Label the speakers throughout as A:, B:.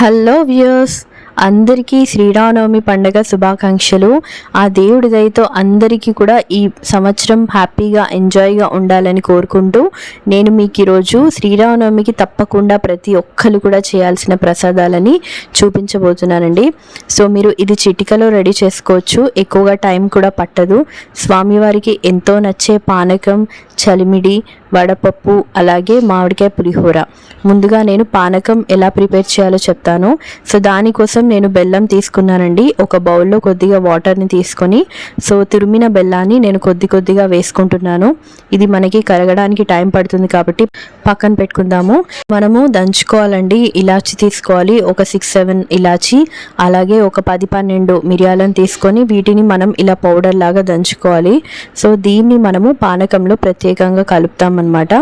A: Hello views అందరికీ శ్రీరామనవమి పండగ శుభాకాంక్షలు. ఆ దేవుడి దయతో అందరికీ కూడా ఈ సంవత్సరం హ్యాపీగా ఎంజాయ్గా ఉండాలని కోరుకుంటూ నేను మీకు ఈరోజు శ్రీరామనవమికి తప్పకుండా ప్రతి ఒక్కరు కూడా చేయాల్సిన ప్రసాదాలని చూపించబోతున్నానండి. సో మీరు ఇది చిటికలో రెడీ చేసుకోవచ్చు. ఎక్కువగా టైం కూడా పట్టదు. స్వామివారికి ఎంతో నచ్చే పానకం చలిమిడి వడపప్పు అలాగే మామిడికాయ పులిహోర. ముందుగా నేను పానకం ఎలా ప్రిపేర్ చేయాలో చెప్తాను. సో దానికోసం నేను బెల్లం తీసుకున్నానండి. ఒక బౌల్లో కొద్దిగా వాటర్ని తీసుకొని సో తురిమిన బెల్లాన్ని నేను కొద్ది కొద్దిగా వేసుకుంటున్నాను. ఇది మనకి కరగడానికి టైం పడుతుంది కాబట్టి పక్కన పెట్టుకుందాము. మనము దంచుకోవాలండి. ఇలాచి తీసుకోవాలి. ఒక సిక్స్ సెవెన్ ఇలాచి అలాగే ఒక పది పన్నెండు మిరియాలను తీసుకొని వీటిని మనం ఇలా పౌడర్ లాగా దంచుకోవాలి. సో దీన్ని మనము పానకంలో ప్రత్యేకంగా కలుపుతాం అనమాట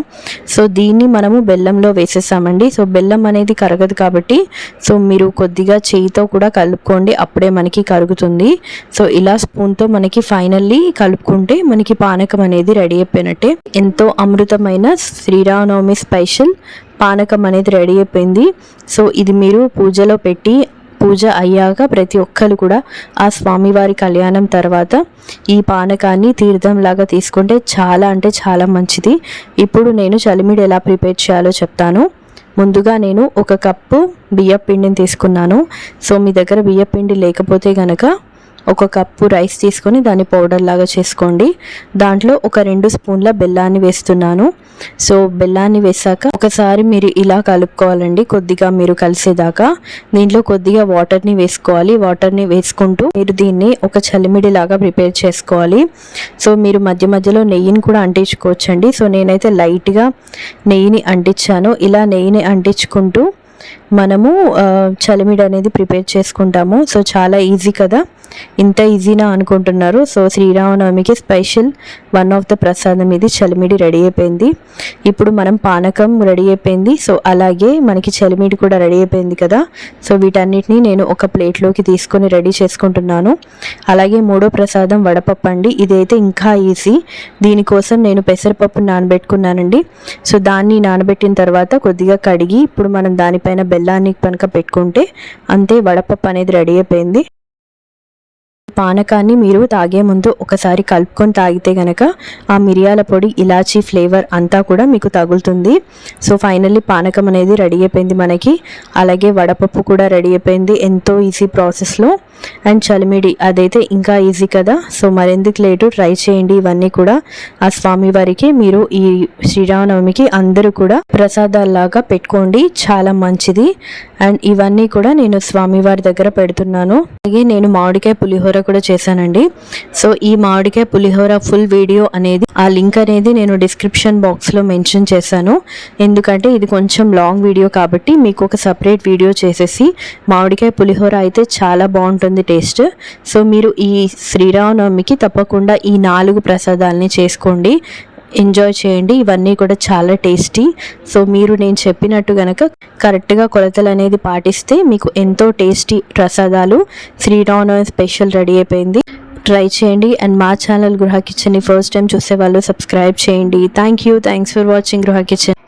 A: సో దీన్ని మనము బెల్లంలో వేసేసామండి. సో బెల్లం అనేది కరగదు కాబట్టి సో మీరు కొద్దిగా చేయితో కూడా కలుపుకోండి. అప్పుడే మనకి కరుగుతుంది. సో ఇలా స్పూన్తో మనకి ఫైనల్లీ కలుపుకుంటే మనకి పానకం అనేది రెడీ అయిపోయినట్టే. ఎంతో అమృతమైన శ్రీరామనవమి స్పెషల్ పానకం అనేది రెడీ అయిపోయింది. సో ఇది మీరు పూజలో పెట్టి పూజ అయ్యాక ప్రతి ఒక్కరు కూడా ఆ స్వామివారి కళ్యాణం తర్వాత ఈ పానకాన్ని తీర్థంలాగా తీసుకుంటే చాలా అంటే చాలా మంచిది. ఇప్పుడు నేను చలిమిడి ఎలా ప్రిపేర్ చేయాలో చెప్తాను. ముందుగా నేను ఒక కప్పు బియ్యపిండిని తీసుకున్నాను. సో మీ దగ్గర బియ్యపిండి లేకపోతే గనక ఒక కప్పు రైస్ తీసుకొని దాన్ని పౌడర్ లాగా చేసుకోండి. దాంట్లో ఒక రెండు స్పూన్ల బెల్లాన్ని వేస్తున్నాను. సో బెల్లాన్ని వేసాక ఒకసారి మీరు ఇలా కలుపుకోవాలండి. కొద్దిగా మీరు కలిసేదాకా దీంట్లో కొద్దిగా వాటర్ని వేసుకోవాలి. వాటర్ని వేసుకుంటూ మీరు దీన్ని ఒక చలిమిడి లాగా ప్రిపేర్ చేసుకోవాలి. సో మీరు మధ్య మధ్యలో నెయ్యిని కూడా అంటించుకోవచ్చండి. సో నేనైతే లైట్గా నెయ్యిని అంటించాను. ఇలా నెయ్యిని అంటించుకుంటూ మనము చలిమిడి అనేది ప్రిపేర్ చేసుకుంటాము. సో చాలా ఈజీ కదా. ఇంత ఈజీనా అనుకుంటున్నారు. సో శ్రీరామనవమికి స్పెషల్ వన్ ఆఫ్ ద ప్రసాదం ఇది. చలిమిడి రెడీ అయిపోయింది. ఇప్పుడు మనం పానకం రెడీ అయిపోయింది. సో అలాగే మనకి చలిమిడి కూడా రెడీ అయిపోయింది కదా. సో వీటన్నిటిని నేను ఒక ప్లేట్లోకి తీసుకొని రెడీ చేసుకుంటున్నాను. అలాగే మూడో ప్రసాదం వడపప్పు అండి. ఇదైతే ఇంకా ఈజీ. దీనికోసం నేను పెసరపప్పు నానబెట్టుకున్నానండి. సో దాన్ని నానబెట్టిన తర్వాత కొద్దిగా కడిగి ఇప్పుడు మనం దానిపైన బెల్లాన్ని కనుక పెట్టుకుంటే అంతే వడపప్పు అనేది రెడీ అయిపోయింది. పానకాన్ని మీరు తాగే ముందు ఒకసారి కలుపుకొని తాగితే గనక ఆ మిరియాల పొడి ఇలాచీ ఫ్లేవర్ అంతా కూడా మీకు తగులుతుంది. సో ఫైనల్లీ పానకం అనేది రెడీ అయిపోయింది మనకి. అలాగే వడపప్పు కూడా రెడీ అయిపోయింది ఎంతో ఈజీ ప్రాసెస్లో. అండ్ చలిమిడి అదైతే ఇంకా ఈజీ కదా. సో మరెందుకు లేటు? ట్రై చేయండి ఇవన్నీ కూడా. ఆ స్వామివారికి మీరు ఈ శ్రీరామనవమికి అందరూ కూడా ప్రసాదాల్లాగా పెట్టుకోండి. చాలా మంచిది. అండ్ ఇవన్నీ కూడా నేను స్వామివారి దగ్గర పెడుతున్నాను. అలాగే నేను మామిడికాయ పులిహోర కూడా చేశానండి. సో ఈ మామిడికాయ పులిహోర ఫుల్ వీడియో అనేది ఆ లింక్ అనేది నేను డిస్క్రిప్షన్ బాక్స్లో మెన్షన్ చేశాను. ఎందుకంటే ఇది కొంచెం లాంగ్ వీడియో కాబట్టి మీకు ఒక సపరేట్ వీడియో చేసేసి మామిడికాయ పులిహోర అయితే చాలా బాగుంటుంది. టేస్ట్. సో మీరు ఈ శ్రీరామనవమికి తప్పకుండా ఈ నాలుగు ప్రసాదాలని చేసుకోండి. ఎంజాయ్ చేయండి. ఇవన్నీ కూడా చాలా టేస్టీ. సో మీరు నేను చెప్పినట్టు కనుక కరెక్ట్గా కొలతలు అనేది పాటిస్తే మీకు ఎంతో టేస్టీ ప్రసాదాలు శ్రీరామనవమి స్పెషల్ రెడీ అయిపోయింది. ట్రై చేయండి. అండ్ మా ఛానల్ గృహ కిచెన్ని ఫస్ట్ టైం చూసే వాళ్ళు సబ్స్క్రైబ్ చేయండి. Thank you thanks for watching Griha kitchen.